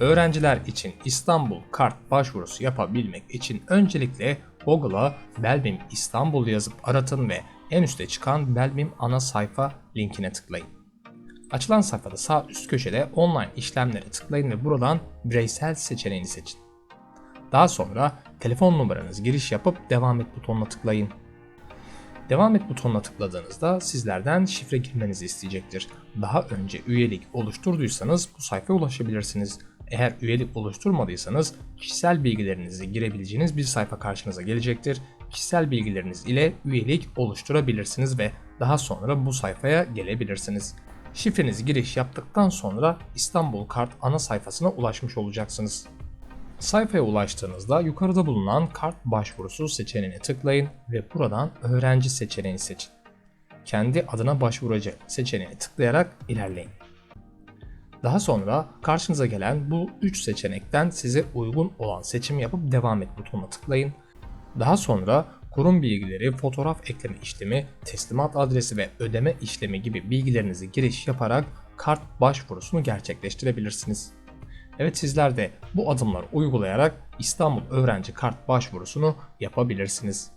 Öğrenciler için İstanbul kart başvurusu yapabilmek için öncelikle Google'a Belbim İstanbul yazıp aratın ve en üstte çıkan Belbim ana sayfa linkine tıklayın. Açılan sayfada sağ üst köşede online işlemlere tıklayın ve buradan bireysel seçeneğini seçin. Daha sonra telefon numaranızı giriş yapıp devam et butonuna tıklayın. Devam et butonuna tıkladığınızda sizlerden şifre girmenizi isteyecektir. Daha önce üyelik oluşturduysanız bu sayfaya ulaşabilirsiniz. Eğer üyelik oluşturmadıysanız kişisel bilgilerinizi girebileceğiniz bir sayfa karşınıza gelecektir. Kişisel bilgileriniz ile üyelik oluşturabilirsiniz ve daha sonra bu sayfaya gelebilirsiniz. Şifrenizi giriş yaptıktan sonra İstanbul Kart ana sayfasına ulaşmış olacaksınız. Sayfaya ulaştığınızda yukarıda bulunan kart başvurusu seçeneğine tıklayın ve buradan öğrenci seçeneğini seçin. Kendi adına başvuracak seçeneğine tıklayarak ilerleyin. Daha sonra karşınıza gelen bu 3 seçenekten size uygun olan seçim yapıp devam et butonuna tıklayın. Daha sonra kurum bilgileri, fotoğraf ekleme işlemi, teslimat adresi ve ödeme işlemi gibi bilgilerinizi giriş yaparak kart başvurusunu gerçekleştirebilirsiniz. Evet sizler de bu adımları uygulayarak İstanbul Öğrenci Kart başvurusunu yapabilirsiniz.